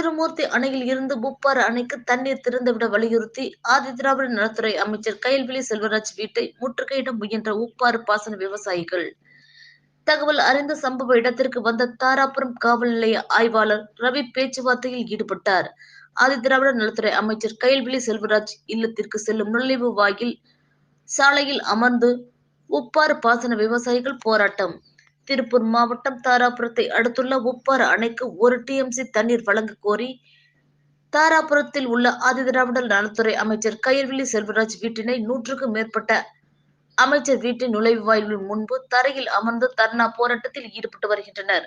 திருமூர்த்தி அணையில் இருந்து முப்பாறு அணைக்கு தண்ணீர் திறந்துவிட வலியுறுத்தி ஆதிதிராவிட நலத்துறை அமைச்சர் கயல்விழி செல்வராஜ் வீட்டை முற்றுகையிட முயன்ற உப்பாறு பாசன விவசாயிகள். தகவல் அறிந்த சம்பவ இடத்திற்கு வந்த தாராபுரம் காவல் நிலைய ஆய்வாளர் ரவி பேச்சுவார்த்தையில் ஈடுபட்டார். ஆதிதிராவிட நலத்துறை அமைச்சர் கயல்விழி செல்வராஜ் இல்லத்திற்கு செல்லும் நுழைவு வாயில் சாலையில் அமர்ந்து உப்பாறு பாசன விவசாயிகள் போராட்டம். திருப்பூர் மாவட்டம் தாராபுரத்தை அடுத்துள்ள உப்பாறு அணைக்கு ஒரு டிஎம்சி தண்ணீர் வழங்க கோரி தாராபுரத்தில் உள்ள ஆதிதிராவிடர் நலத்துறை அமைச்சர் கயல்விழி செல்வராஜ் வீட்டினை நூற்றுக்கும் மேற்பட்ட அமைச்சர் வீட்டின் நுழைவு வாயிலின் முன்பு தரையில் அமர்ந்து தர்ணா போராட்டத்தில் ஈடுபட்டு வருகின்றனர்.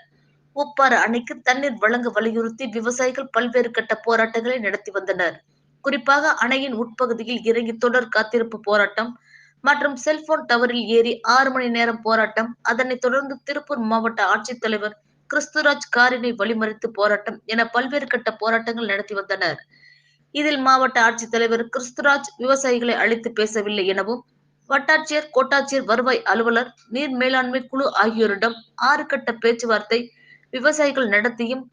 உப்பாறு அணைக்கு தண்ணீர் வழங்க வலியுறுத்தி விவசாயிகள் பல்வேறு கட்ட போராட்டங்களை நடத்தி வந்தனர். குறிப்பாக அணையின் உட்பகுதியில் இறங்கி தொடர் காத்திருப்பு போராட்டம் மற்றும் செல்போன் டவரில் ஏறி ஆறு மணி நேரம் போராட்டம். அதனைத் தொடர்ந்து திருப்பூர் மாவட்ட ஆட்சித்தலைவர் கிறிஸ்துராஜ் காரினை வழிமறித்து போராட்டம் என பல்வேறு கட்ட போராட்டங்கள் நடத்தி வந்தனர். இதில் மாவட்ட ஆட்சித்தலைவர் கிறிஸ்துராஜ் விவசாயிகளை அழைத்து பேசவில்லை எனவும் வட்டாட்சியர் கோட்டாட்சியர் வருவாய் அலுவலர் நீர் மேலாண்மை குழு ஆகியோரிடம் ஆறு கட்ட பேச்சுவார்த்தை விவசாயிகள் நடத்தியும்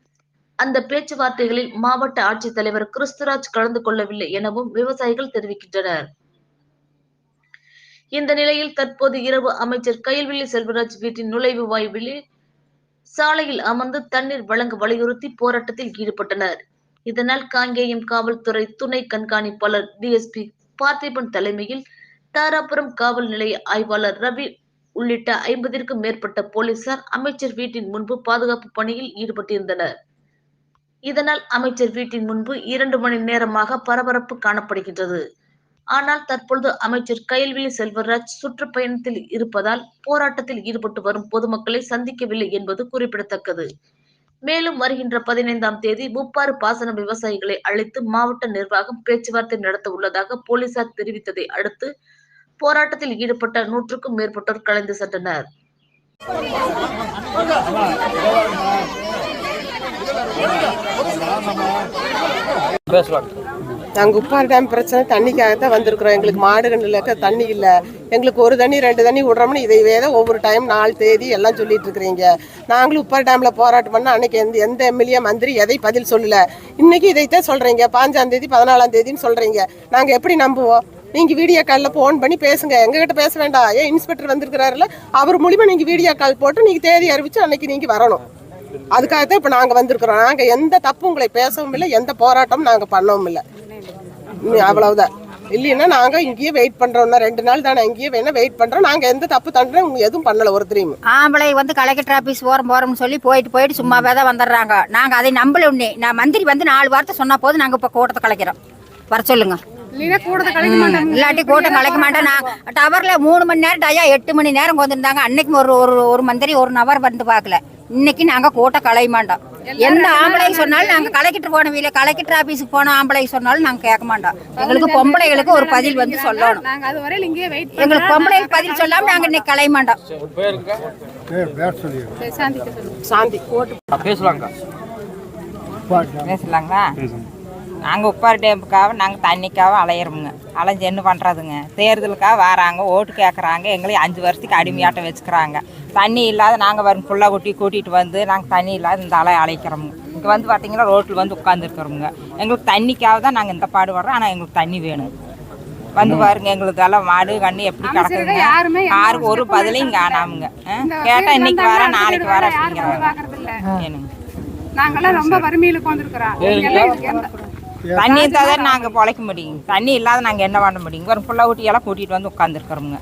அந்த பேச்சுவார்த்தைகளில் மாவட்ட ஆட்சித்தலைவர் கிறிஸ்துராஜ் கலந்து கொள்ளவில்லை எனவும் விவசாயிகள் தெரிவிக்கின்றனர். இந்த நிலையில் தற்போது இரவு அமைச்சர் கயல்விழி செல்வராஜ் வீட்டின் நுழைவு வாயுவில் சாலையில் அமர்ந்து தண்ணீர் வழங்க வலியுறுத்தி போராட்டத்தில் ஈடுபட்டனர். இதனால் காங்கேயம் காவல்துறை துணை கண்காணிப்பாளர் டிஎஸ்பி பார்த்திபன் தலைமையில் தாராபுரம் காவல் நிலைய ஆய்வாளர் ரவி உள்ளிட்ட ஐம்பதிற்கும் மேற்பட்ட போலீசார் அமைச்சர் வீட்டின் முன்பு பாதுகாப்பு பணியில் ஈடுபட்டிருந்தனர். இதனால் அமைச்சர் வீட்டின் முன்பு இரண்டு மணி நேரமாக பரபரப்பு காணப்படுகின்றது. ஆனால் தற்பொழுது அமைச்சர் கயல்விழி செல்வராஜ் சுற்றுப்பயணத்தில் இருப்பதால் போராட்டத்தில் ஈடுபட்டு வரும் பொதுமக்களை சந்திக்கவில்லை என்பது குறிப்பிடத்தக்கது. மேலும் வருகின்ற பதினைந்தாம் தேதி முப்பாறு பாசன விவசாயிகளை அழைத்து மாவட்ட நிர்வாகம் பேச்சுவார்த்தை நடத்த உள்ளதாக போலீசார் தெரிவித்ததை அடுத்து போராட்டத்தில் ஈடுபட்ட நூற்றுக்கும் மேற்பட்டோர் கலைந்து சென்றனர். பேசலாம் நாங்கள் உப்பாறு டேம் பிரச்சனை தண்ணிக்காக தான் வந்திருக்கிறோம். எங்களுக்கு மாடு கண்ணில் இருக்க தண்ணி இல்லை. எங்களுக்கு ஒரு தண்ணி ரெண்டு தண்ணி விட்றோம்னு இதை வேத ஒவ்வொரு டைம் நாலு தேதி எல்லாம் சொல்லிட்டு இருக்கிறீங்க. நாங்களும் உப்பாறு டேமில் போராட்டம் பண்ணால் அன்னைக்கு எந்த எந்த எம்எல்ஏ மந்திரி எதை பதில் சொல்லலை. இன்னைக்கு இதைத்தான் சொல்கிறீங்க பாஞ்சாம் தேதி பதினாலாம் தேதின்னு சொல்கிறீங்க நாங்கள் எப்படி நம்புவோம்? நீங்கள் வீடியோ காலில் ஃபோன் பண்ணி பேசுங்க. எங்ககிட்ட பேச வேண்டாம். ஏன் இன்ஸ்பெக்டர் வந்திருக்கிறாருல அவர் மூலிமா நீங்கள் வீடியோ கால் போட்டு நீங்கள் தேதி அறிவிச்சு அன்னைக்கு நீங்கள் வரணும். அதுக்காக தான் இப்போ நாங்கள் வந்திருக்கிறோம். நாங்கள் எந்த தப்பும் உங்களை பேசவும் இல்லை எந்த போராட்டமும் நாங்கள் பண்ணவும் இல்லை. அவ்வளவுதான். இல்லைன்னா நாங்கள் இங்கேயே வெயிட் பண்ணுறோம்னா ரெண்டு நாள் தானே இங்கேயே வேணா வெயிட் பண்ணுறோம் நாங்கள் எந்த தப்பு தண்டனை எதுவும் பண்ணலை ஒருத்தரையும். ஆம்பளை வந்து கலெக்டர் ஆஃபீஸ் போகிறோம் போகிறோம்னு சொல்லி போயிட்டு போயிட்டு சும்மாவே தான் வந்துடுறாங்க. நாங்கள் அதை நம்பல உடனே நான் மந்திரி வந்து நாலு வார்த்தை சொன்னா போது நாங்கள் இப்போ கூட்டத்தை கலைக்கிறோம். வர சொல்லுங்க. இல்லாட்டி கூட்டம் கலைக்க மாட்டோம். நான் டவர்ல மூணு மணி நேரம் டயா எட்டு மணி நேரம் வந்திருந்தாங்க அன்னைக்கு ஒரு ஒரு ஒரு மந்திரி ஒரு நபர் வந்து பார்க்கல. இன்னைக்கு நாங்க கூட்டம் கலைய மாட்டோம். எந்த ஆம்பளை சொன்னாலும் நாங்க கலெக்டர் போன வீல கலெக்டர் ஆபீஸுக்கு போன ஆம்பளை சொன்னாலும் நாங்க கேட்க மாட்டோம். எங்களுக்கு பொம்பளைகளுக்கு ஒரு பதில் வந்து சொல்லணும். எங்களுக்கு பொம்பளைகளுக்கு பதில் சொல்லாம நாங்க இன்னைக்கு கலைய மாட்டோம். சாந்தி. ஓட்டு பேசலாங்க பேசலாங்களா? நாங்கள் உப்பார் டேம்புக்காக நாங்கள் தண்ணிக்காக அலையிறோமுங்க. அலைஞ்சு என்ன பண்ணுறதுங்க தேர்தலுக்காக வராங்க ஓட்டு கேட்குறாங்க எங்களையும் அஞ்சு வருஷத்துக்கு அடிமையாட்டம் வச்சுக்கிறாங்க. தண்ணி இல்லாத நாங்கள் வரும் புள்ளா கொட்டி கூட்டிகிட்டு வந்து நாங்கள் தண்ணி இல்லாத இந்த அலை அழைக்கிறோமுங்க. இங்கே வந்து பார்த்தீங்கன்னா ரோட்டில் வந்து உட்காந்துருக்குறோமுங்க எங்களுக்கு தண்ணிக்காக தான் நாங்கள் இந்த பாடுபடுறோம் ஆனால் எங்களுக்கு தண்ணி வேணும். வந்து பாருங்க எங்களுக்கு எல்லாம் மாடு கண்ணு எப்படி கிடக்குதுங்க. யாருக்கு ஒரு பதிலையும் காணாமுங்க. கேட்டால் இன்னைக்கு வர நாளைக்கு வர அப்படிங்கிறாங்க நாங்கெல்லாம் ரொம்ப வறுமையில உட்காந்துருக்கிறோம் தண்ணி இருந்தால் தான் நாங்கள் பொழைக்க முடியும் தண்ணி இல்லாத நாங்கள் என்ன பண்ண முடியுங்க? ஒரு புள்ள ஊட்டியெல்லாம் கூட்டிகிட்டு வந்து உட்காந்துருக்குறோங்க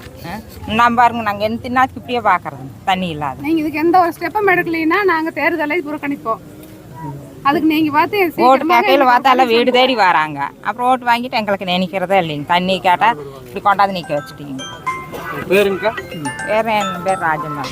நம்ம பாருங்க நாங்கள் என்ன தின்னாச்சுக்கு இப்படியே பார்க்குறது தண்ணி இல்லாத. நீங்க இதுக்கு எந்த ஒரு ஸ்டெப்பும் எடுக்கலைன்னா நாங்க தேர்தலை புறக்கணிப்போம். அதுக்கு நீங்க பார்த்து ஓட்டு சீக்கிரமா கேட்கையில் பார்த்தாலும் வீடு தேடி வராங்க. அப்புறம் ஓட்டு வாங்கிட்டு எங்களுக்கு நினைக்கிறதே இல்லைங்க. தண்ணி கேட்டால் இப்படி கொண்டாந்து நிற்க வச்சுட்டீங்க. பேருங்கக்கா? வேறு என் பேர் ராஜம்மா.